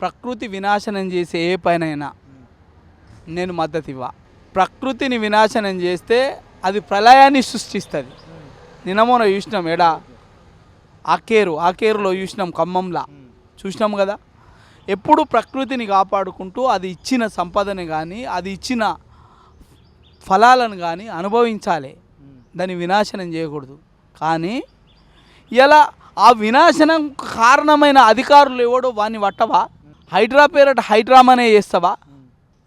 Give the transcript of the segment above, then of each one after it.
ప్రకృతి వినాశనం చేసే ఏ పనైనా నేను మద్దతు ఇవ్వ ప్రకృతిని వినాశనం చేస్తే అది ప్రళయాన్ని సృష్టిస్తుంది. నినమోన చూసినాం ఎడా? ఆకేరు ఆకేరులో చూసినాం ఖమ్మంలా. చూసినాం కదా? ఎప్పుడు ప్రకృతిని కాపాడుకుంటూ అది ఇచ్చిన సంపదని కానీ అది ఇచ్చిన ఫలాలను కానీ అనుభవించాలి. దాన్ని వినాశనం చేయకూడదు. కానీ ఇలా ఆ వినాశనం కారణమైన అధికారులు ఎవడో వాడిని పట్టవా హైడ్రా పేరట హైడ్రామానే చేస్తావా?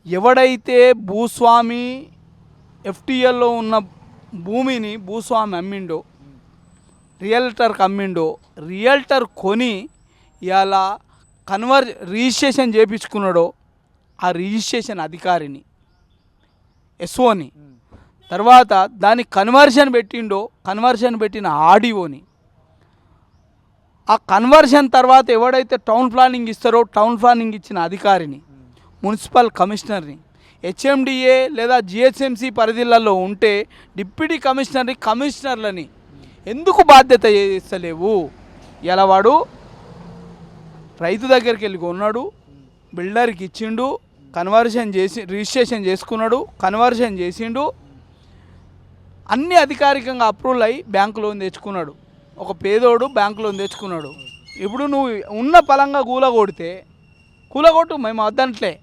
ఎవడైతే భూస్వామి ఎఫ్టీఎల్లో ఉన్న భూమిని భూస్వామి అమ్మిండో రియల్టర్కి అమ్మిండో రియల్టర్ కొని ఇలా కన్వర్ రిజిస్ట్రేషన్ చేయించుకున్నాడో ఆ రిజిస్ట్రేషన్ అధికారిని ఎస్ఓని. తర్వాత దానికి కన్వర్షన్ పెట్టిండో కన్వర్షన్ పెట్టిన ఆడియోని ఆ కన్వర్షన్ తర్వాత ఎవడైతే టౌన్ ప్లానింగ్ ఇస్తారో టౌన్ ప్లానింగ్ ఇచ్చిన అధికారిని మున్సిపల్ కమిషనర్ని హెచ్ఎండిఏ లేదా జిహెచ్ఎంసి పరిధిలలో ఉంటే డిప్యూటీ కమిషనర్ని కమిషనర్లని ఎందుకు బాధ్యత చేస్తలేవు? ఇలా వాడు రైతు దగ్గరికి వెళ్ళి కొన్నాడు బిల్డర్కి ఇచ్చిండు కన్వర్షన్ చేసి రిజిస్ట్రేషన్ చేసుకున్నాడు కన్వర్షన్ చేసిండు అన్ని అధికారికంగా అప్రూవల్ అయ్యి బ్యాంకు లోన్ తెచ్చుకున్నాడు. ఒక పేదోడు బ్యాంకులో తెచ్చుకున్నాడు. ఇప్పుడు నువ్వు ఉన్న పలంగా కూలగొడితే కూలగొట్టు మేము వద్దంట్లే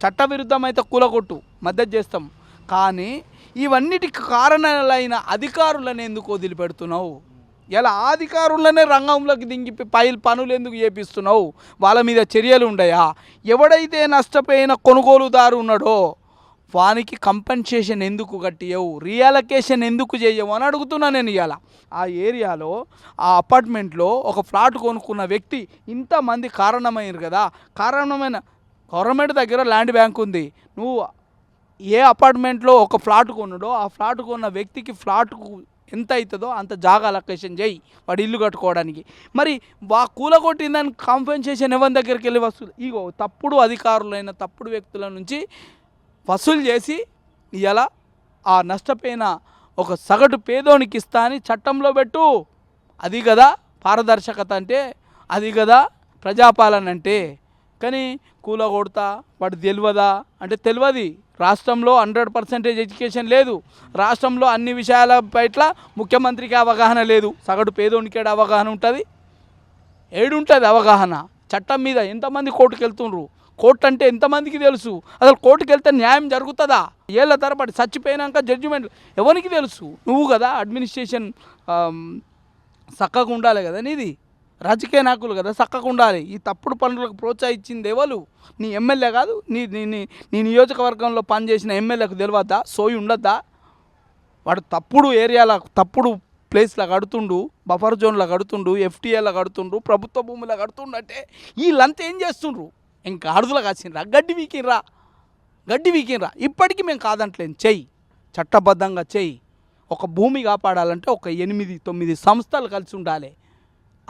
చట్టవిరుద్ధమైతే కూలగొట్టు మద్దతు చేస్తాం. కానీ ఇవన్నిటికి కారణాలైన అధికారులను ఎందుకు వదిలిపెడుతున్నావు? ఇలా అధికారులనే రంగంలోకి దింగి పై పనులు ఎందుకు చేపిస్తున్నావు? వాళ్ళ మీద చర్యలు ఉండయా? ఎవడైతే నష్టపోయిన కొనుగోలుదారు ఉన్నాడో వానికి కంపెన్సేషన్ ఎందుకు కట్టియవు రియలకేషన్ ఎందుకు చేయవు అని అడుగుతున్నా నేను ఇవాళ ఆ ఏరియాలో ఆ అపార్ట్మెంట్లో ఒక ఫ్లాట్ కొనుక్కున్న వ్యక్తి ఇంతమంది కారణమైనరు కదా. కారణమైన గవర్నమెంట్ దగ్గర ల్యాండ్ బ్యాంక్ ఉంది. నువ్వు ఏ అపార్ట్మెంట్లో ఒక ఫ్లాట్ కొన్నాడో ఆ ఫ్లాట్ కొన్న వ్యక్తికి ఫ్లాట్కు ఎంత అవుతుందో అంత జాగా లొకేషన్ చేయి. వాడు ఇల్లు కట్టుకోవడానికి. మరి వా కూలగొట్టిందని కాంపెన్సేషన్ ఎవరి దగ్గరికి వెళ్ళి వస్తుంది ఇగో తప్పుడు అధికారులైన తప్పుడు వ్యక్తుల నుంచి వసూలు చేసి ఇలా ఆ నష్టపోయిన ఒక సగటు పేదోనికి ఇస్తా అని చట్టంలో పెట్టు. అది కదా పారదర్శకత అంటే అది కదా ప్రజాపాలన అంటే. కానీ కూలగొడతా వాడు తెలియదా అంటే తెలియదు రాష్ట్రంలో హండ్రెడ్ పర్సెంటేజ్ ఎడ్యుకేషన్ లేదు. రాష్ట్రంలో అన్ని విషయాల పట్ల ముఖ్యమంత్రికి అవగాహన లేదు. సగటు పేదోనికేడ అవగాహన ఉంటుంది? ఏడుంటుంది అవగాహన. చట్టం మీద ఎంతమంది కోర్టుకు వెళ్తుండ్రు కోర్టు అంటే ఎంతమందికి తెలుసు? అసలు కోర్టుకి వెళ్తే న్యాయం జరుగుతుందా? ఏళ్ళ తరబడి చచ్చిపోయినాక జడ్జిమెంట్ ఎవరికి తెలుసు? నువ్వు కదా అడ్మినిస్ట్రేషన్ చక్కగా ఉండాలి కదా నీది? రాజకీయ నాయకులు కదా చక్కగా ఉండాలి. ఈ తప్పుడు పనులకు ప్రోత్సహించింది ఎవరు? నీ ఎమ్మెల్యే కాదు నీ నీ నీ- నియోజకవర్గంలో పనిచేసిన ఎమ్మెల్యేకు తెలియద్దా సోయి ఉండద్దా? వాడు తప్పుడు ఏరియాల తప్పుడు ప్లేస్లో కడుతుండు బఫర్ జోన్లో కడుతుండు ఎఫ్టీఏలో కడుతుండు ప్రభుత్వ భూమిలో కడుతుండు అంటే వీళ్ళంతా ఏం చేస్తుండ్రు? ఇంకా అడుగులు కాసినరా గడ్డి వీకినరా గడ్డి వీకినరా ఇప్పటికీ మేము కాదంటలేం. చెయ్యి. చట్టబద్ధంగా చెయ్యి. ఒక భూమి కాపాడాలంటే ఒక ఎనిమిది తొమ్మిది సంస్థలు కలిసి ఉండాలి.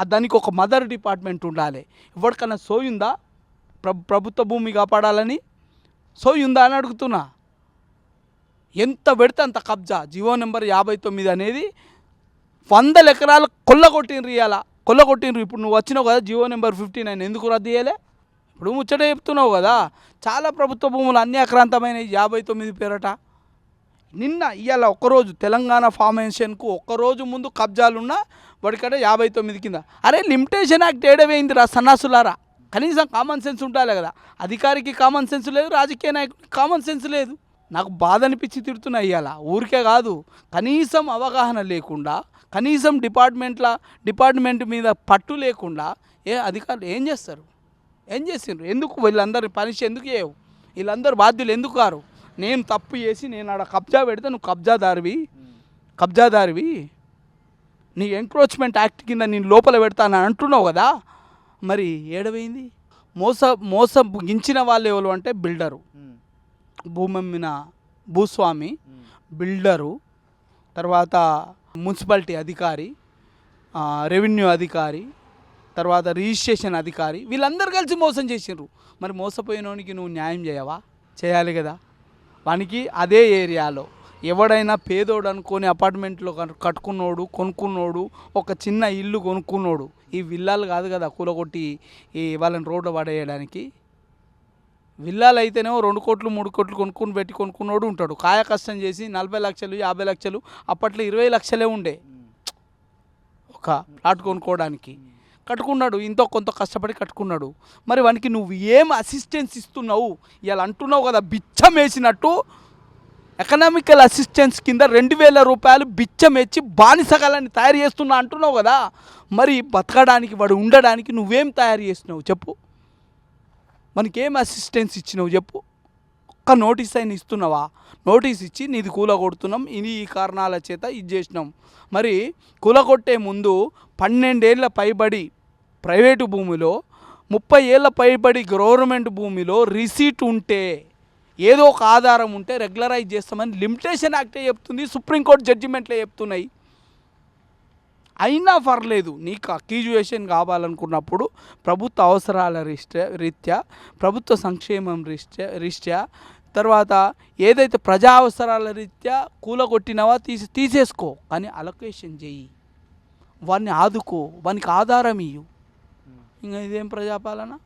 దానికి ఒక మదర్ డిపార్ట్మెంట్ ఉండాలి. ఎవరికైనా సోయుందా? ప్రభుత్వ భూమి కాపాడాలని? సోయుందా అని అడుగుతున్నా. ఎంత పెడితే అంత కబ్జా. జియో నెంబర్ యాభై తొమ్మిది అనేది వందల ఎకరాలు కొల్లగొట్టిండ్రు ఇవాళ కొల్లగొట్టిండ్రు. ఇప్పుడు నువ్వు వచ్చినావు కదా జియో నెంబర్ ఫిఫ్టీ నైన్. ఎందుకు రద్దు చేయలే ఇప్పుడు ముచ్చట చెప్తున్నావు కదా చాలా ప్రభుత్వ భూములు అన్ని అక్రాంతమైన యాభై తొమ్మిది పేరట. నిన్న ఇవాళ ఒక్కరోజు తెలంగాణ ఫార్మేషన్కు ఒక్కరోజు ముందు కబ్జాలున్నా వాడికట యాభై తొమ్మిది కింద. అరే లిమిటేషన్ యాక్ట్ ఏడవేయిందిరా సన్నాసులారా? కనీసం కామన్ సెన్స్ ఉండాలి కదా. అధికారికి కామన్ సెన్స్ లేదు రాజకీయ నాయకుడికి కామన్ సెన్స్ లేదు. నాకు బాధ అనిపించి తిడుతున్నా ఇవాళ ఊరికే కాదు కనీసం అవగాహన లేకుండా కనీసం డిపార్ట్మెంట్ల డిపార్ట్మెంట్ మీద పట్టు లేకుండా ఏ అధికారులు ఏం చేస్తారు? ఏం చేసిండ్రు? ఎందుకు వీళ్ళందరూ పనిష్ ఎందుకు చేయవు? వీళ్ళందరూ బాధ్యులు ఎందుకు కారు? నేను తప్పు చేసి నేను ఆడ కబ్జా పెడితే నువ్వు కబ్జాదారివి. కబ్జాదారివి. నీ ఎంక్రోచ్మెంట్ యాక్ట్ కింద నేను లోపల పెడతానని అంటున్నావు కదా? మరి ఏడవైంది? మోస మోసగించిన వాళ్ళు ఎవరు అంటే బిల్డరు. భూమి అమ్మిన భూస్వామి బిల్డరు. తర్వాత మున్సిపాలిటీ అధికారి రెవెన్యూ అధికారి తర్వాత రిజిస్ట్రేషన్ అధికారి వీళ్ళందరూ కలిసి మోసం చేసిండ్రు. మరి మోసపోయినోనికి నువ్వు న్యాయం చేయవా? చేయాలి కదా. వానికి అదే ఏరియాలో ఎవడైనా పేదోడు అనుకొని అపార్ట్మెంట్లో కట్టుకున్నోడు కొనుక్కున్నోడు ఒక చిన్న ఇల్లు కొనుక్కున్నోడు ఈ విల్లాలు కాదు కదా కూలగొట్టి ఈ వాళ్ళని రోడ్డు పడేయడానికి. విల్లాలు అయితేనేమో రెండు కోట్లు మూడు కోట్లు కొనుక్కుని పెట్టి కొనుక్కున్నోడు ఉంటాడు. కాయ కష్టం చేసి నలభై లక్షలు యాభై లక్షలు అప్పట్లో ఇరవై లక్షలే ఉండే. ఒక ప్లాట్ కొనుక్కోవడానికి. కట్టుకున్నాడు ఇంతో కొంత కష్టపడి కట్టుకున్నాడు. మరి వానికి నువ్వు ఏం అసిస్టెన్స్ ఇస్తున్నావు? ఇలా అంటున్నావు కదా బిచ్చం వేసినట్టు. ఎకనామికల్ అసిస్టెన్స్ కింద రెండు వేల రూపాయలు బిచ్చం ఇచ్చి బానిసగాలని తయారు చేస్తున్నా అంటున్నావు కదా. మరి బతకడానికి వాడు ఉండడానికి నువ్వేం తయారు చేసినావు చెప్పు. మనకి అసిస్టెన్స్ ఇచ్చినావు చెప్పు. ఒక్క నోటీస్ అయినా ఇస్తున్నావా నోటీస్ ఇచ్చి నీది కూలగొడుతున్నాం ఇది ఈ కారణాల చేత ఇది చేసినాం. మరి కూలగొట్టే ముందు పన్నెండేళ్ళ పైబడి ప్రైవేటు భూమిలో ముప్పై ఏళ్ళ పైబడి గవర్నమెంట్ భూమిలో రిసీట్ ఉంటే ఏదో ఒక ఆధారం ఉంటే రెగ్యులరైజ్ చేస్తామని లిమిటేషన్ యాక్టే చెప్తుంది సుప్రీంకోర్టు జడ్జిమెంట్లే చెప్తున్నాయి. అయినా పర్లేదు నీకు అక్యూజుయేషన్ కావాలనుకున్నప్పుడు ప్రభుత్వ అవసరాల రీత్యా రీత్యా ప్రభుత్వ సంక్షేమం రీత్యా రీత్యా తర్వాత ఏదైతే ప్రజా అవసరాల రీత్యా కూలగొట్టినవా తీసి తీసేసుకో. కానీ అలొకేషన్ చెయ్యి వాడిని ఆదుకో. వానికి ఆధారం ఇయ్యు. ఇంకా ఇదేం ప్రజాపాలన?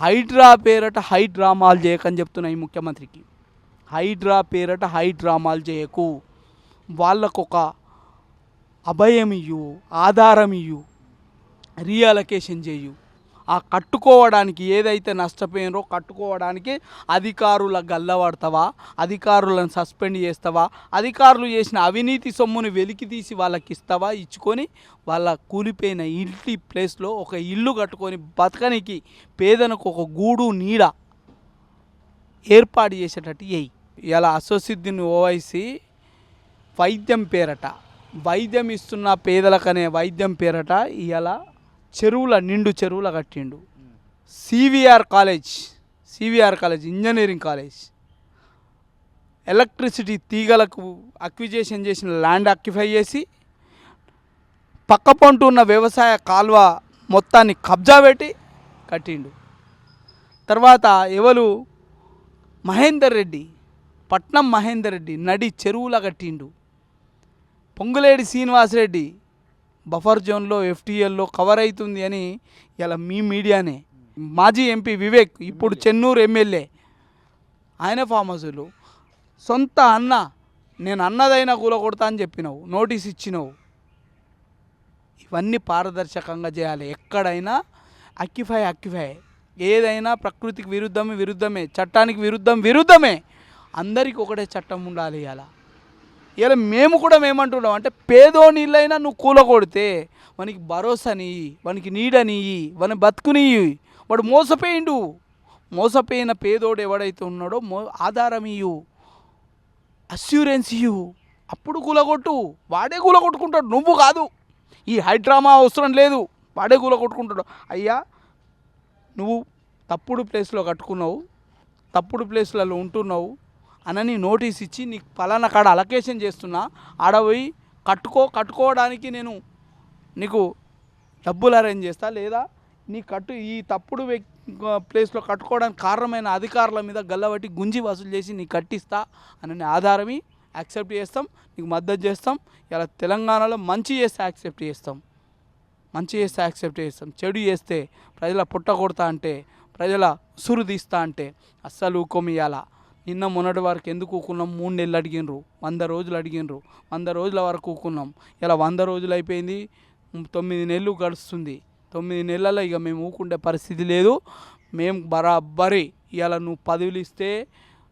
హైడ్రా పేరట హై డ్రామాలు చేయకని చెప్తున్నాయి ముఖ్యమంత్రికి. హైడ్రా పేరట హై డ్రామాలు చేయకు. వాళ్ళకొక అభయం ఇయ్యు ఆధారం ఇయ్యు రీఅలకేషన్ చేయు ఆ కట్టుకోవడానికి ఏదైతే నష్టపోయినరో కట్టుకోవడానికి అధికారుల గల్లబడతావా? అధికారులను సస్పెండ్ చేస్తావా? అధికారులు చేసిన అవినీతి సొమ్ముని వెలికి తీసి వాళ్ళకి ఇస్తావా? ఇచ్చుకొని వాళ్ళ కూలిపోయిన ఇంటి ప్లేస్లో ఒక ఇల్లు కట్టుకొని బతకనికి పేదనకు ఒక గూడు నీడ ఏర్పాటు చేసేటట్టు చేయి. ఇలా అసోసిద్ధిని ఓవైసీ వైద్యం పేరట. వైద్యం ఇస్తున్న పేదలకనే వైద్యం పేరట. ఇలా చెరువుల నిండు చెరువుల కట్టిండు. CVR college CVR college engineering college electricity తీగలకు అక్విజేషన్ చేసిన ల్యాండ్ అక్యుపై చేసి పక్క పంటు ఉన్న వ్యవసాయ కాల్వ మొత్తాన్ని కబ్జా పెట్టి కట్టిండు. తర్వాత ఎవరు? మహేందర్ రెడ్డి పట్నం మహేందర్ రెడ్డి నడి చెరువుల కట్టిండు. పొంగులేడి శ్రీనివాసరెడ్డి బఫర్ జోన్లో ఎఫ్టీఎల్లో కవర్ అవుతుంది అని ఇలా మీ మీడియానే. మాజీ ఎంపీ వివేక్ ఇప్పుడు చెన్నూరు ఎమ్మెల్యే. ఆయన ఫామ్ హౌస్లు సొంత అన్న నేను అన్నదైనా కూలగొడతా అని చెప్పినావు నోటీస్ ఇచ్చినావు. ఇవన్నీ పారదర్శకంగా చేయాలి. ఎక్కడైనా అక్కిఫై అక్కిఫై. ఏదైనా ప్రకృతికి విరుద్ధమే విరుద్ధమే. చట్టానికి విరుద్ధం విరుద్ధమే. అందరికీ ఒకటే చట్టం ఉండాలి ఇలా ఇలా మేము కూడా మేమంటున్నాం. అంటే పేదో నీళ్ళైనా నువ్వు కూలగొడితే వానికి భరోసాని వానికి నీడని వాని బతుకుని వాడు మోసపోయిండు. మోసపోయిన పేదోడు ఎవడైతే ఉన్నాడో మో ఆధారం ఇయ్యు అస్యూరెన్స్ ఇయ్యు అప్పుడు కూలగొట్టు. వాడే కూలగొట్టుకుంటాడు. నువ్వు కాదు. ఈ హైడ్రామా అవసరం లేదు. వాడే కూలగొట్టుకుంటాడు. అయ్యా నువ్వు తప్పుడు ప్లేస్లో కట్టుకున్నావు తప్పుడు ప్లేస్లలో ఉంటున్నావు. అనని నోటీస్ ఇచ్చి నీకు పలానా కాడ అలకేషన్ చేస్తున్నా ఆడపోయి కట్టుకో కట్టుకోవడానికి నేను నీకు డబ్బులు అరేంజ్ చేస్తా లేదా నీ కట్టు ఈ తప్పుడు ప్లేస్లో కట్టుకోవడానికి కారణమైన అధికారుల మీద గల్లబట్టి గుంజి వసూలు చేసి నీ కట్టిస్తా అని ఆధారమి యాక్సెప్ట్ చేస్తాం నీకు మద్దతు చేస్తాం. ఇలా తెలంగాణలో మంచి చేస్తే యాక్సెప్ట్ చేస్తాం. మంచి చేస్తే యాక్సెప్ట్ చేస్తాం. చెడు చేస్తే ప్రజల పుట్ట కొడతా అంటే ప్రజల ఉసురు తీస్తా అంటే అస్సలు ఊకొమియాలా నిన్న మొన్నటి వరకు ఎందుకు ఊకున్నాం? మూడు నెలలు అడిగినరు వంద రోజులు అడిగినరు వంద రోజుల వరకు ఊకున్నాం. ఇలా వంద రోజులు అయిపోయింది. తొమ్మిది నెలలు గడుస్తుంది. తొమ్మిది నెలల్లో ఇక మేము ఊకుండే పరిస్థితి లేదు. మేము బరాబరి ఇలా నువ్వు పదవులు ఇస్తే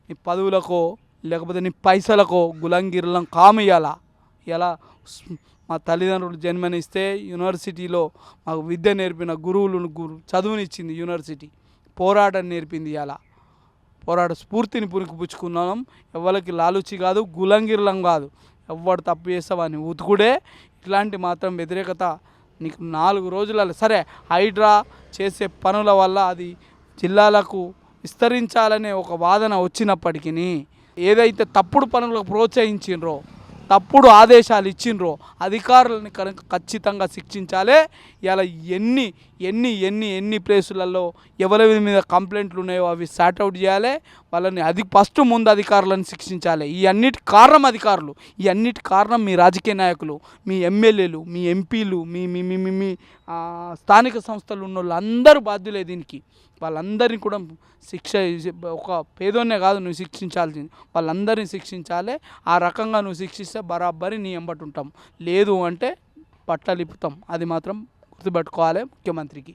నీ పదవులకో లేకపోతే నీ పైసలకో గులంగిర్లం కామియాల ఇలా మా తల్లిదండ్రులు జన్మనిస్తే యూనివర్సిటీలో మాకు విద్య నేర్పిన గురువులు గురు చదువునిచ్చింది యూనివర్సిటీ. పోరాటం నేర్పింది ఇలా పోరాట స్ఫూర్తిని పురికిపుచ్చుకున్నాం. ఎవరికి లాలుచి కాదు గులంగిర్లం కాదు. ఎవడు తప్పు చేస్తావని ఉతుకుడే. ఇట్లాంటి మాత్రం వ్యతిరేకత నీకు నాలుగు రోజులలో సరే హైడ్రా చేసే పనుల వల్ల అది జిల్లాలకు విస్తరించాలనే ఒక వాదన వచ్చినప్పటికీ ఏదైతే తప్పుడు పనులకు ప్రోత్సహించిండ్రో తప్పుడు ఆదేశాలు ఇచ్చిండ్రో అధికారులని కనుక ఖచ్చితంగా శిక్షించాలి. ఇలా ఎన్ని ఎన్ని ఎన్ని ఎన్ని ప్లేసులలో ఎవరి మీద కంప్లైంట్లు ఉన్నాయో అవి సార్ట్అవుట్ చేయాలి. వాళ్ళని అది ఫస్ట్ ముందు అధికారులను శిక్షించాలి. ఈ అన్నిటి కారణం అధికారులు. ఈ అన్నిటి కారణం మీ రాజకీయ నాయకులు మీ ఎమ్మెల్యేలు మీ ఎంపీలు మీ మీ మీ మీ స్థానిక సంస్థలు ఉన్న వాళ్ళు అందరూ బాధ్యులే దీనికి. వాళ్ళందరినీ కూడా శిక్ష ఒక పేదోనే కాదు నువ్వు శిక్షించాల్సింది వాళ్ళందరినీ శిక్షించాలి. ఆ రకంగా నువ్వు శిక్షిస్తే బరాబరి నీ ఎంబటి ఉంటాం. లేదు అంటే పట్టలిపుతాం అది మాత్రం గుర్తుపెట్టుకోవాలి ముఖ్యమంత్రికి.